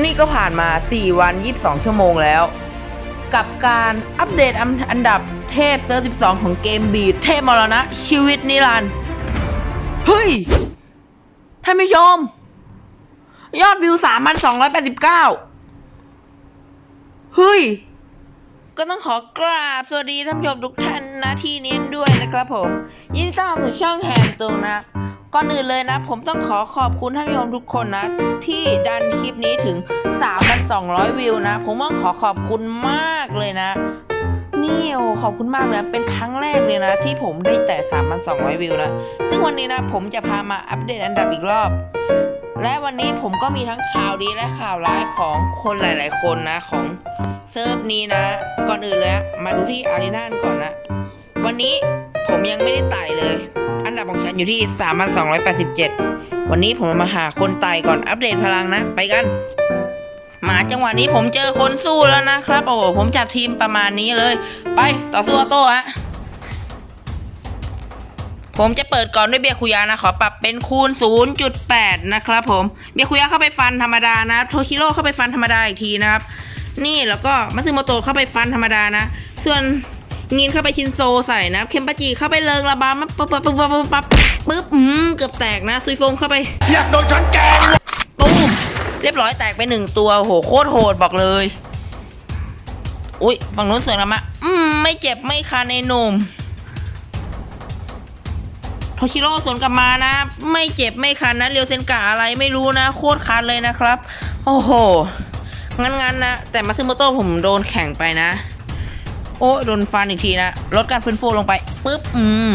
นี่ก็ผ่านมา 4 วัน 22 ชั่วโมงแล้ว กับการอัปเดตอันดับเทพเซอร์12 ของเกมบีเทพมรณะ ชีวิตนิรันดร์เฮ้ย ท่านผู้ชม ยอดวิว 3,289 เฮ้ย ก็ต้องขอกราบสวัสดีท่านผู้ชมทุกท่านนะที่นี้ด้วยนะครับผม ยินดีต้อนรับสู่ช่องแฮมตรงนะ ก่อนอื่นเลยนะ ผมต้องขอขอบคุณท่านผู้ชมทุกคนนะ ที่ดันคลิปนี้ถึง 3,200 วิวนะ ผมต้องขอขอบคุณมากเลยนะนี่โอ้ขอบคุณมากเลยนะ เป็นครั้งแรกเลยนะ ที่ผมได้แต่ 3,200 วิวนะ ซึ่งวันนี้นะ ผมจะพามาอัปเดตอันดับอีกรอบ และวันนี้ผมก็มีทั้งข่าวดีและข่าวร้ายของคนหลาย ๆ คนนะ ของเซิร์ฟนี้นะ ก่อนอื่นเลยมาดูที่อารีนานก่อนนะ วันนี้ผมยังไม่ได้ไต่เลยอัน ดับของฉันอยู่ที่ 3,287 วันนี้ผมมาหาคนไต่ก่อนอัปเดตพลังนะ ไปกัน มาจังหวะนี้ผมเจอคนสู้แล้วนะครับ โอ้ผมจัดทีมประมาณนี้เลย ไปต่อสู้ออโต้ฮะผมจะเปิดก่อนด้วยเบียคุยานะ ขอปรับเป็นคูณ 0.8 นะครับผม เบียคุยาเข้าไปฟันธรรมดานะ โทชิโร่เข้าไปฟันธรรมดาอีกทีนะครับ นี่แล้วก็มัตสึโมโตะเข้าไปฟันธรรมดานะ ส่วน งินเข้าไปชินโซใส่นะ เคมปาจิเข้าไปเลิงระบำนะปั๊บปั๊บปั๊บปั๊บปั๊บปั๊บปึ๊บอืมเกือบแตกนะซุยโฟงเข้าไป อยากโดนฉันแกล้งตุ้มเรียบร้อยแตกไปหนึ่งตัวโหโคตรโหดบอกเลย อุ้ยฝั่งนู้นเสือกนะมะอืมไม่เจ็บไม่คันไอ้หนุ่มโทชิโร่สวนกลับมานะ ไม่เจ็บไม่คันนะเรียวเซนกะอะไรไม่รู้นะ โคตรคันเลยนะครับ โอ้โหงั้นๆนะ แต่มาซึโมโต้ผมโดนแข่งไปนะ โอ้ยโดนฟันอีกทีนะลดการฟื้นฟูลงไปปึ๊บอืม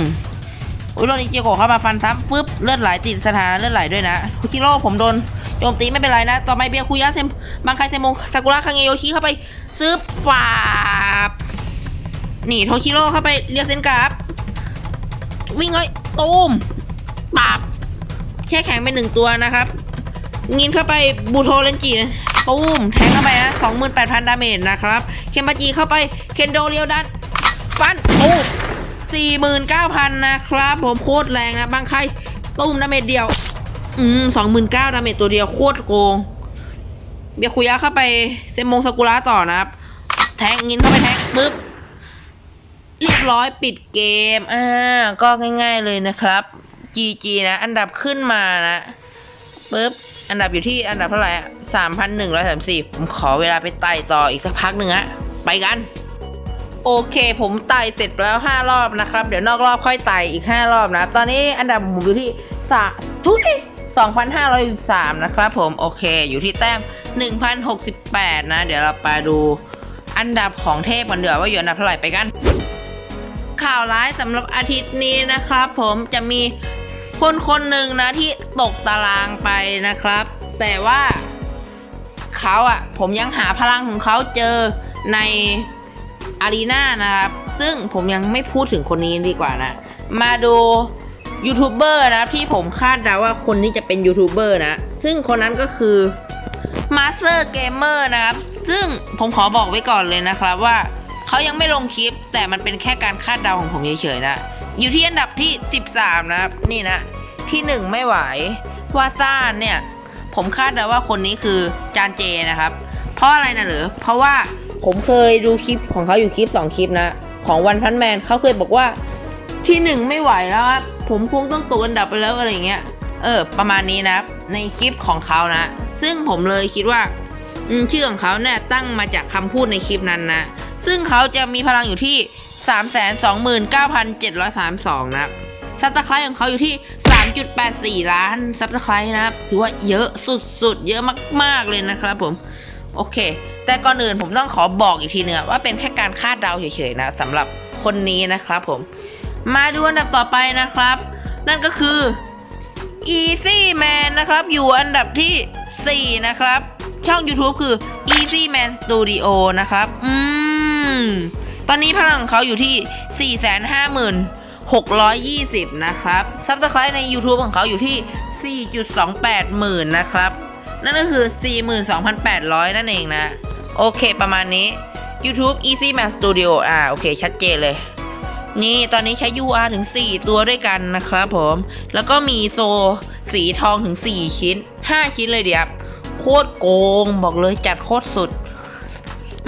อุ้ยโดนอิจิโกะเข้ามาฟันซ้ำฟึบเลือดไหลติดสถานะเลือดไหลด้วยนะคุชิโร่ผมโดนโจมตีไม่เป็นไรนะ ต่อไปเบียคุยะเซมบางใครเซมงซากุระคังเงโยชิเข้าไปซึบฝาบนี่โทชิโร่เข้าไปเรียกเซนกราฟวิ่งเลยตูมปาบแช่แข็งไปหนึ่งตัวนะครับ งินเข้าไปบูโทเลนจิ ตูมแทงเข้าไปนะสองหมื่นแปดพันดาเมจนะครับ เคมบาจีเข้าไป เคนโดเรียวดัน ฟันตูมสี่หมื่นเก้าพันนะครับ ผมโคตรแรงนะ บางใครตูมดาเมจเดียว อืมสองหมื่นเก้าดาเมจตัวเดียวโคตรโกง เบียคุยะเข้าไปเซมงสกุระต่อนะครับ แทงงินเข้าไปแทงปึ๊บเรียบร้อยปิดเกม อ่า ก็ง่าย ๆเลยนะครับ GG นะ อันดับขึ้นมานะปึ๊บ อันดับอยู่ที่อันดับเท่าไหร่สามพันหนึ่งร้อยสามสิบผมขอเวลาไปไต่ต่ออีกสักพักหนึ่งอะไปกัน โอเค ผมไต่เสร็จแล้ว 5 รอบนะครับ เดี๋ยวนอกรอบค่อยไต่อีก 5 รอบนะ ตอนนี้อันดับผมอยู่ที่สาทุย2,503นะครับผม โอเค อยู่ที่แต้ม 1,068 นะ เดี๋ยวเราไปดูอันดับของเทพกันเดี๋ยวว่าอยู่อันดับเท่าไหร่ไปกัน ข่าวร้ายสำหรับอาทิตย์นี้นะครับผมจะมี คนคนหนึ่งนะที่ตกตารางไปนะครับ แต่ว่าเขาอะผมยังหาพลังของเขาเจอในอารีนานะครับ ซึ่งผมยังไม่พูดถึงคนนี้ดีกว่านะ มาดูยูทูบเบอร์นะที่ผมคาดเดาว่าคนนี้จะเป็นยูทูบเบอร์นะ ซึ่งคนนั้นก็คือ Master Gamer นะครับ ซึ่งผมขอบอกไว้ก่อนเลยนะครับว่า เขายังไม่ลงคลิป แต่มันเป็นแค่การคาดเดาของผมเฉยๆนะ อยู่ที่อันดับที่ 13 นะครับ นี่นะ ที่ 1 ไม่ไหววาซ่านเนี่ย ผมคาดเดาว่าคนนี้คือจานเจนะครับ เพราะอะไรนะหรือ เพราะว่าผมเคยดูคลิปของเขาอยู่คลิป 2 คลิปนะ ของวันพันแมนเขาเคยบอกว่าที่หนึ่งไม่ไหวแล้วครับผมคงต้องตกอันดับไปแล้วอะไรเงี้ยเออ ประมาณนี้นะครับในคลิปของเขานะ ซึ่งผมเลยคิดว่าชื่อของเขาเนี่ยตั้งมาจากคำพูดในคลิปนั้นนะ ซึ่งเขาจะมีพลังอยู่ที่ 329,732 นะครับซับสไครต์ของเขาอยู่ที่ 3.84 ล้านซับสไครต์นะครับ ถือว่าเยอะสุดๆ เยอะมากๆเลยนะครับผม โอเค แต่ก่อนอื่นผมต้องขอบอกอีกทีนึงว่าเป็นแค่การคาดเดาเฉยๆนะสำหรับคนนี้นะครับผม มาดูอันดับต่อไปนะครับ นั่นก็คือ Easy Man นะครับ อยู่อันดับที่ 4 นะครับ ช่อง YouTube คือ Easy Man Studio นะครับ อืม ตอนนี้พลังของเขาอยู่ที่ 450,620 นะครับซับสไครต์ใน YouTube ของเขาอยู่ที่ 4.28 หมื่นนะครับ นั่นก็คือ 42,800 นั่นเองนะ โอเคประมาณนี้ YouTube Easy Man Studio อ่า โอเค ชัดเจนเลย นี่ตอนนี้ใช้ UR ถึง 4 ตัวด้วยกันนะครับผม แล้วก็มีโซสีทองถึง 4 ชิ้น 5 ชิ้นเลยเดียวครับโคตรโกง บอกเลยจัดโคตรสุด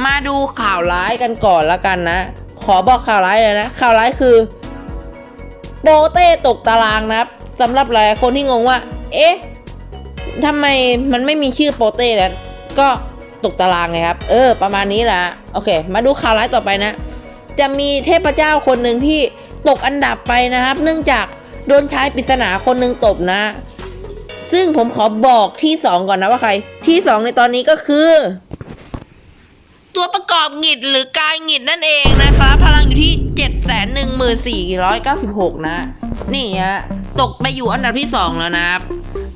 มาดูข่าวร้ายกันก่อนละกันนะ ขอบอกข่าวร้ายเลยนะ ข่าวร้ายคือ โปเต้ตกตารางนะครับสำหรับหลายคนที่งงว่า เอ๊ะทำไมมันไม่มีชื่อโปเต้แล้วก็ตกตารางไงครับ เออ ประมาณนี้แหละ โอเค มาดูข่าวร้ายต่อไปนะ จะมีเทพเจ้าคนหนึ่งที่ตกอันดับไปนะครับ เนื่องจากโดนชายปริศนาคนหนึ่งตบนะ ซึ่งผมขอบอกที่สองก่อนนะว่าใคร ที่สองในตอนนี้ก็คือ ตัวประกอบหงิดหรือกายหงิดนั่นเองนะครับพลังอยู่ที่ 7 1 4 9 6 นะ นี่ฮะตกไปอยู่อันดับที่ 2 แล้วนะครับ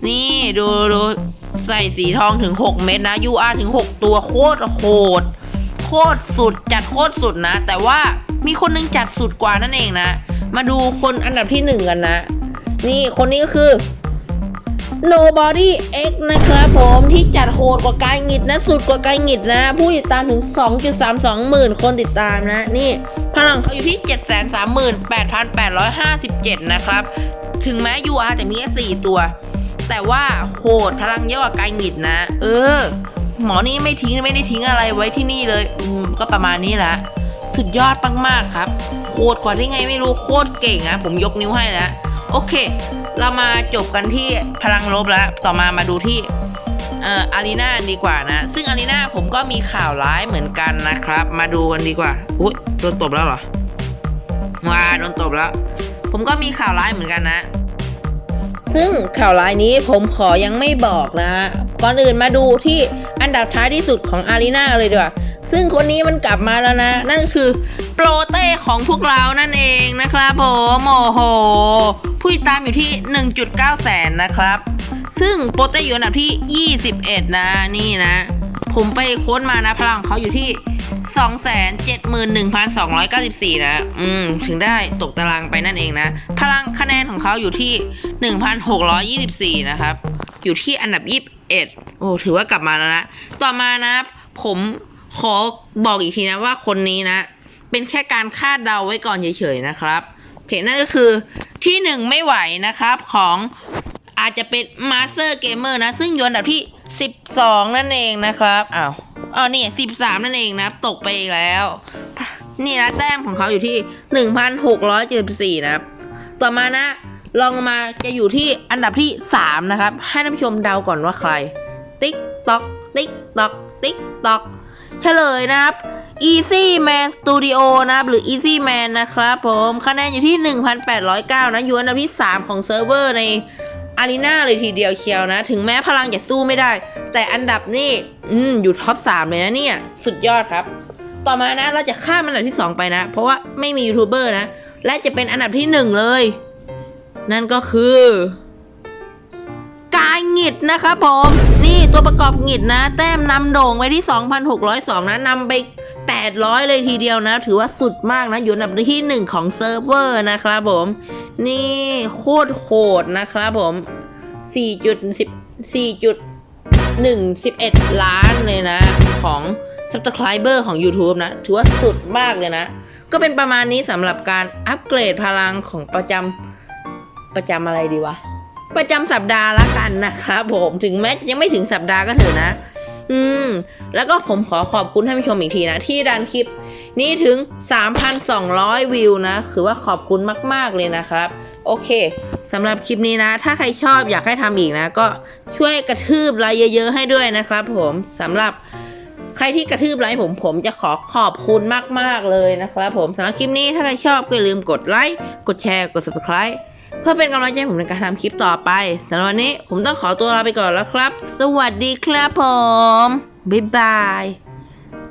นี่ดูดูใส่สีทองถึง 6 เม็ดนะ UR ถึง 6 ตัวโคตรโหดโคตรสุดจัดโคตรสุดนะ แต่ว่ามีคนหนึงจัดสุดกว่านั่นเองนะ มาดูคนอันดับที่หนึ่งกันนะ นี่คนนี้ก็คือ Nobody X นะครับผมที่จัดโหดกว่ากายหงิดนะสุดกว่ากายหงิดนะ ผู้ติดตามถึง 2.32 หมื่นคนติดตามนะ นี่พลังเขาอยู่ที่ 738,857 นะครับ ถึงแม้ UR จะมีแค่ 4 ตัว แต่ว่าโหดพลังเยอะกว่ากายหงิดนะ เออ หมอนี่ไม่ทิ้งไม่ได้ทิ้งอะไรไว้ที่นี่เลย อืม ก็ประมาณนี้แหละสุดยอดมากๆครับ โคตรกว่าได้ไงไม่รู้โคตรเก่งนะผมยกนิ้วให้แล้ว โอเค เรามาจบกันที่พลังลบแล้ว ต่อมามาดูที่เอ่ออารีนาดีกว่านะ ซึ่งอารีนาผมก็มีข่าวร้ายเหมือนกันนะครับ มาดูกันดีกว่า อุ้ยโดนตบแล้วเหรอว้าโดนตบแล้ว ผมก็มีข่าวร้ายเหมือนกันนะ ซึ่งข่าวร้ายนี้ผมขอยังไม่บอกนะก่อนอื่นมาดูที่อันดับท้ายที่สุดของอารีนาเลยดีกว่า ซึ่งคนนี้มันกลับมาแล้วนะ นั่นคือโปรเต้ของพวกเรานั่นเองนะครับผมโอ้โห ผู้ติดตามอยู่ที่ 1.9 แสนนะครับ ซึ่งโปรเต้อยู่อันดับที่ 21 นะนี่นะ ผมไปค้นมานะพลังเขาอยู่ที่ 271,294 นะ อืม ถึงได้ตกตารางไปนั่นเองนะ พลังคะแนนของเขาอยู่ที่ 1,624 นะครับ อยู่ที่อันดับ 21 โอ้ ถือว่ากลับมาแล้วนะ ต่อมานะผมขอบอกอีกทีนะว่าคนนี้นะ เป็นแค่การคาดเดาไว้ก่อนเฉยๆนะครับโอเคนั่นก็คือ ที่หนึ่งไม่ไหวนะครับของอาจจะเป็น Master Gamer นะ ซึ่งอยู่อันดับที่ 12 นั่นเองนะครับอ้าวอ๋อนี่13 นั่นเองนะตกไปอีกแล้ว นี่นะแต้มของเขาอยู่ที่ 1,674 นะครับ ต่อมานะลองมาจะอยู่ที่อันดับที่ 3 นะครับ ให้ท่านผู้ชมเดาก่อนว่าใคร ติ๊กตอก ติ๊กตอก ติ๊กตอก เฉลยนะครับ Easy Man Studio นะครับหรือ Easy Man นะครับผมคะแนนอยู่ที่ 1,809 นะอยู่อันดับที่ 3 ของเซิร์ฟเวอร์ในอารีนาเลยทีเดียวเชียวนะ ถึงแม้พลังจะสู้ไม่ได้ แต่อันดับนี่อืมอยู่ท็อป 3 เลยนะเนี่ย สุดยอดครับ ต่อมานะเราจะข้ามอันดับที่ 2 ไปนะ เพราะว่าไม่มียูทูบเบอร์นะ และจะเป็นอันดับที่ 1 เลย นั่นก็คือกายหงิดนะครับผม นี่ตัวประกอบหงิดนะ แต้มนำโด่งไปที่ 2,602 นะนำไป 800 เลยทีเดียวนะ ถือว่าสุดมากนะ อยู่อันดับที่ 1 ของเซิร์ฟเวอร์นะครับผม นี่โคตรโหดนะครับผม4.10 4.111 ล้านเลยนะ ของ Subscriber ของ YouTube นะ ถือว่าสุดมากเลยนะ ก็เป็นประมาณนี้สำหรับการอัปเกรดพลังของประจำประจำอะไรดีวะ ประจำสัปดาห์ละกันนะครับผม ถึงแม้จะยังไม่ถึงสัปดาห์ก็เถอะนะ อืม แล้วก็ผมขอขอบคุณท่านผู้ชมอีกทีนะ ที่ดันคลิปนี้ถึง 3,200 วิวนะ คือว่าขอบคุณมาก ๆ เลยนะครับ โอเคสำหรับคลิปนี้นะ ถ้าใครชอบอยากให้ทำอีกนะ ก็ช่วยกระทืบไลค์เยอะ ๆ ให้ด้วยนะครับผมสำหรับใครที่กระทืบไลค์ผมผมจะขอขอบคุณมาก ๆ เลยนะครับผมสำหรับคลิปนี้ถ้าใครชอบก็อย่าลืมกดไลค์กดแชร์กด subscribe เพื่อเป็นกำลังใจให้ผมในการทำคลิปต่อไปสำหรับวันนี้ผมต้องขอตัวลาไปก่อนแล้วครับ สวัสดีครับผม บ๊ายบาย